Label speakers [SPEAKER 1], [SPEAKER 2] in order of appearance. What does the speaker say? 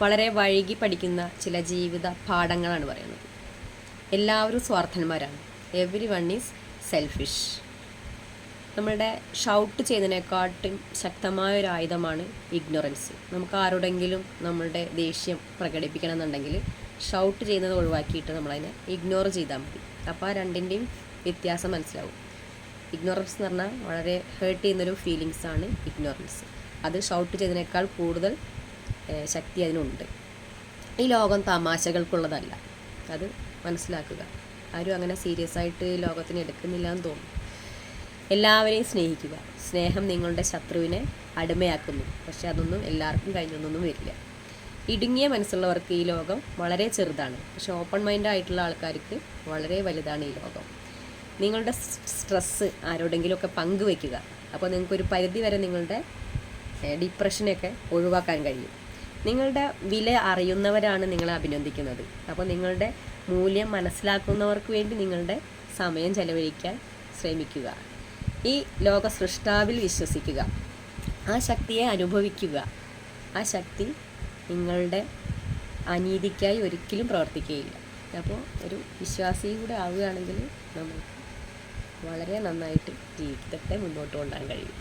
[SPEAKER 1] വളരെ വഴുകി പഠിക്കുന്ന ചില ജീവിത പാഠങ്ങളാണ് പറയുന്നത്. എല്ലാവരും സ്വാർത്ഥന്മാരാണ്. എവ്രി വൺ ഈസ് സെൽഫിഷ് നമ്മളുടെ ഷൗട്ട് ചെയ്യുന്നതിനെക്കാട്ടും ശക്തമായ ഒരു ആയുധമാണ് ഇഗ്നോറൻസ് നമുക്ക് ആരോടെങ്കിലും നമ്മളുടെ ദേഷ്യം പ്രകടിപ്പിക്കണം എന്നുണ്ടെങ്കിൽ ഷൗട്ട് ചെയ്യുന്നത് ഒഴിവാക്കിയിട്ട് നമ്മളതിനെ ഇഗ്നോർ ചെയ്താൽ മതി. അപ്പോൾ ആ രണ്ടിന്റെയും വ്യത്യാസം മനസ്സിലാവും. ഇഗ്നോറൻസ് എന്ന് പറഞ്ഞാൽ വളരെ ഹേർട്ട് ചെയ്യുന്നൊരു ഫീലിങ്സാണ് ഇഗ്നോറൻസ് അത് ഷൗട്ട് ചെയ്തതിനേക്കാൾ കൂടുതൽ ശക്തി അതിനുണ്ട്. ഈ ലോകം തമാശകൾക്കുള്ളതല്ല. അത് മനസ്സിലാക്കുക. ആരും അങ്ങനെ സീരിയസ് ആയിട്ട് ലോകത്തിന് എടുക്കുന്നില്ല എന്ന് തോന്നുന്നു എല്ലാവരെയും സ്നേഹിക്കുക. സ്നേഹം നിങ്ങളുടെ ശത്രുവിനെ അടിമയാക്കുന്നു. പക്ഷെ അതൊന്നും എല്ലാവർക്കും കഴിഞ്ഞൊന്നും വരില്ല. ഇടുങ്ങിയ മനസ്സുള്ളവർക്ക് ഈ ലോകം വളരെ ചെറുതാണ്. പക്ഷെ ഓപ്പൺ മൈൻഡ് ആയിട്ടുള്ള ആൾക്കാർക്ക് വളരെ വലുതാണ് ഈ ലോകം. നിങ്ങളുടെ സ്ട്രെസ്സ് ആരോടെങ്കിലുമൊക്കെ പങ്കുവെക്കുക അപ്പോൾ നിങ്ങൾക്കൊരു പരിധി വരെ നിങ്ങളുടെ ഡിപ്രഷനെയൊക്കെ ഒഴിവാക്കാൻ കഴിയും. നിങ്ങളുടെ വില അറിയുന്നവരാണ് നിങ്ങളെ അഭിനന്ദിക്കുന്നത്. അപ്പോൾ നിങ്ങളുടെ മൂല്യം മനസ്സിലാക്കുന്നവർക്ക് വേണ്ടി നിങ്ങളുടെ സമയം ചെലവഴിക്കാൻ ശ്രമിക്കുക. ഈ ലോക സൃഷ്ടാവിൽ വിശ്വസിക്കുക. ആ ശക്തിയെ അനുഭവിക്കുക. ആ ശക്തി നിങ്ങളുടെ അനീതിക്കായി ഒരിക്കലും പ്രവർത്തിക്കുകയില്ല. അപ്പോൾ ഒരു വിശ്വാസിയും കൂടെ ആവുകയാണെങ്കിൽ നമുക്ക് വളരെ നന്നായിട്ട് ജീവിതത്തെ മുന്നോട്ട് കൊണ്ടുപോകാൻ കഴിയും.